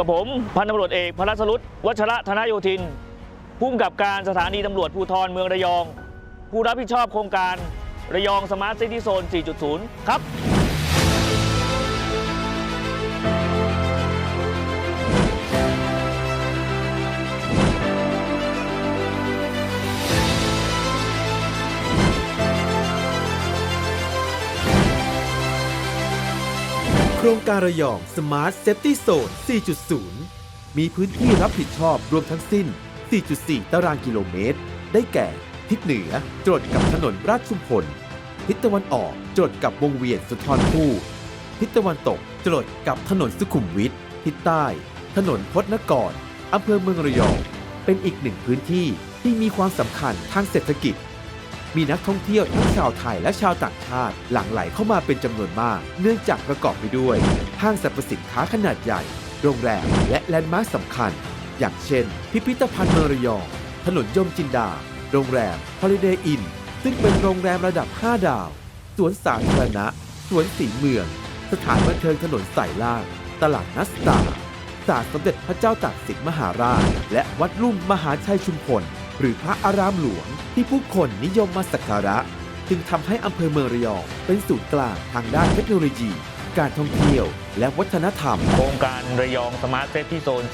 กับผมพันตำรวจเอกพรัสรุตวัชระธนโยธินผู้กำกับการสถานีตำรวจภูธรเมืองระยอง ผู้รับผิดชอบโครงการระยองสมาร์ทซิตี้โซน 4.0 ครับ โครงการระยอง Smart Safety Zone 4.0 มีพื้นที่รับผิดชอบรวมทั้งสิ้น 4.4 ตารางกิโลเมตร ได้แก่ ทิศเหนือจรดกับถนนราชชุมพล ทิศตะวันออกจรดกับวงเวียนสุนทรภู่ ทิศตะวันตกจรดกับถนนสุขุมวิท ทิศใต้ ถนนพจนกรอำเภอเมืองระยอง เป็นอีกหนึ่งพื้นที่ที่มีความสำคัญทางเศรษฐกิจ มีนักท่องเที่ยวทั้งชาวไทยและชาวต่างชาติ หลั่งไหลเข้ามาเป็นจำนวนมาก เนื่องจากประกอบไปด้วย ห้างสรรพสินค้าขนาดใหญ่ โรงแรมและแลนด์มาร์คสำคัญ อย่างเช่น พิพิธภัณฑ์เมรยองถนนยมจินดา โรงแรม Holiday Inn ซึ่งเป็นโรงแรมระดับ 5 ดาว สวนสาธารณะ สวนสีเมือง สถานบันเทิงถนนสายล่าง ตลาดนัดสตาร์ศาลสมเด็จพระเจ้าตากสินมหาราช และวัดลุ่มมหาชัยชุมพล หรือพระอารามหลวงที่ผู้คนนิยมมาสักการะ จึงทำให้อำเภอเมืองระยองเป็นศูนย์กลางทางด้านเทคโนโลยี การท่องเที่ยว และวัฒนธรรม โครงการระยองสมาร์ทเซฟที่โซน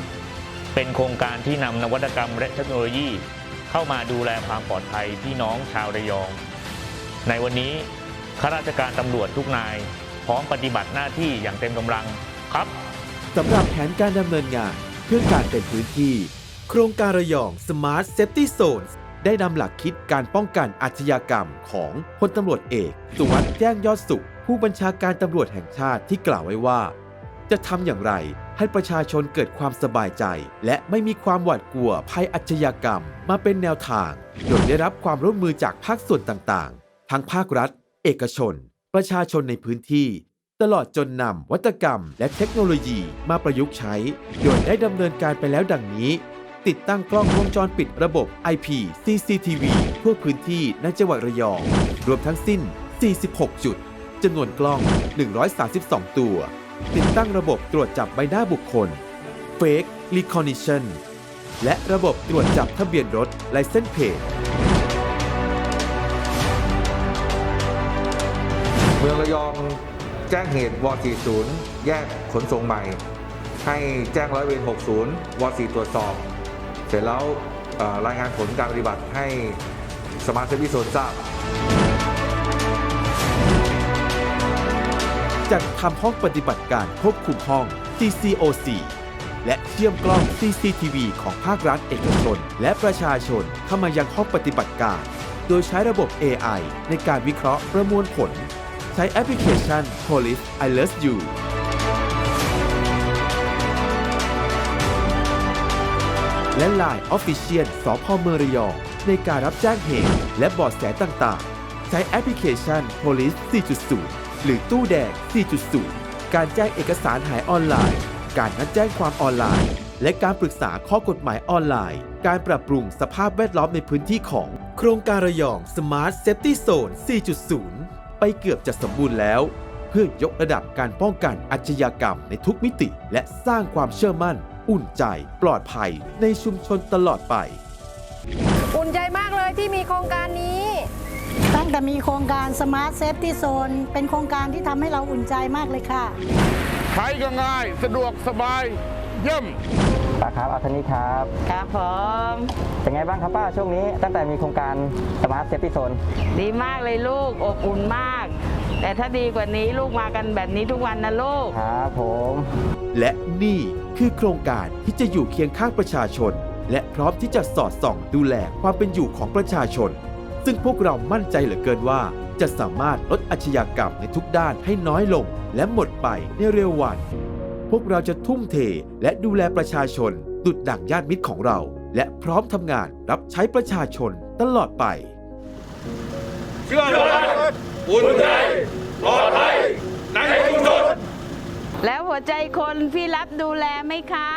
4.0 เป็นโครงการที่นำนวัตกรรมและเทคโนโลยี เข้ามาดูแลความปลอดภัยพี่น้องชาวระยอง ในวันนี้ข้าราชการตำรวจทุกนาย พร้อมปฏิบัติหน้าที่อย่างเต็มกำลังครับสำหรับแผนการดำเนินงานเพื่อการเป็นพื้นที่ โครงการระยอง Smart Safety Zones ได้นำหลักคิดการป้องกันอาชญากรรมของพลตำรวจเอก สุวัสด์แจ้งยอดสุข ผู้บัญชาการตำรวจแห่งชาติที่กล่าวไว้ว่า จะทำอย่างไรให้ประชาชนเกิดความสบายใจ และไม่มีความหวาดกลัวภัยอาชญากรรมมาเป็นแนวทาง โดยได้รับความร่วมมือจากภาคส่วนต่างๆ ทั้งภาครัฐ เอกชน ประชาชนในพื้นที่ ตลอดจนนำวัตกรรม และเทคโนโลยีมาประยุกต์ใช้ โดยได้ดำเนินการไปแล้วดังนี้ ติดตั้งกล้องวงจรปิดระบบ IP CCTV ทั่วพื้นที่ในจังหวัดระยอง รวมทั้งสิ้น 46 จุดจำนวนกล้อง 132 ตัว ติดตั้งระบบตรวจจับใบหน้าบุคคล Fake Recognition และระบบตรวจจับทะเบียนรถ License Plate เมืองระยองแจ้งเหตุว40 แยกขนส่งใหม่ ให้แจ้งร้อยเวร60ว4ตรวจสอบ ร็จแล้วรายงานผลการปฏิบัติให้สมาร์ทเซฟ y โซนทราบจัดทำห้องปฏิบัติการควบคุมห้อง CCOC และเชื่อมกล้อง CCTV ของภาครัฐเอกชน และประชาชนเข้ามายังห้องปฏิบัติการ โดยใช้ระบบ AI ในการวิเคราะห์ประมวลผล ใช้แอปพลิเคชัน Police Alert You และ Line Official สพเมืองระยองในการรับแจ้งเหตุและเบาะแสต่างๆ ใช้แอปพลิเคชัน Police 4.0 หรือตู้แดง 4.0 การแจ้งเอกสารหายออนไลน์ การนัดแจ้งความออนไลน์ และการปรึกษาข้อกฎหมายออนไลน์ การปรับปรุงสภาพแวดล้อมในพื้นที่ของ โครงการระยอง Smart Safety Zone 4.0 ไปเกือบจะสมบูรณ์แล้ว เพื่อยกระดับการป้องกันอาชญากรรมในทุกมิติ และสร้างความเชื่อมั่น อุ่นใจปลอดภัยในชุมชนตลอดไป อุ่นใจมากเลยที่มีโครงการนี้ ตั้งแต่มีโครงการ Smart Safety Zone เป็นโครงการที่ทำให้เราอุ่นใจมากเลยค่ะ ใช้ก็ง่าย สะดวกสบาย เยี่ยมป้าครับเอาเท่านี้ครับครับผมเป็นไงบ้างครับป้าช่วงนี้ ตั้งแต่มีโครงการสมาร์ทเซฟตี้โซนดีมากเลยลูกอบอุ่นมาก แต่ถ้าดีกว่านี้ลูกมากันแบบนี้ทุกวันนะลูก ครับผม และนี่คือโครงการที่จะอยู่เคียงข้างประชาชน และพร้อมที่จะสอดส่องดูแลความเป็นอยู่ของประชาชน ซึ่งพวกเรามั่นใจเหลือเกินว่า จะสามารถลดอาชญากรรมในทุกด้านให้น้อยลง และหมดไปในเร็ววัน พวกเราจะทุ่มเทและดูแลประชาชน ดุดดั่งญาติมิตรของเรา และพร้อมทำงานรับใช้ประชาชนตลอดไปเรือไทยอุ่นใจปลอดภัย แล้วหัวใจคนพี่รับดูแลไหมคะ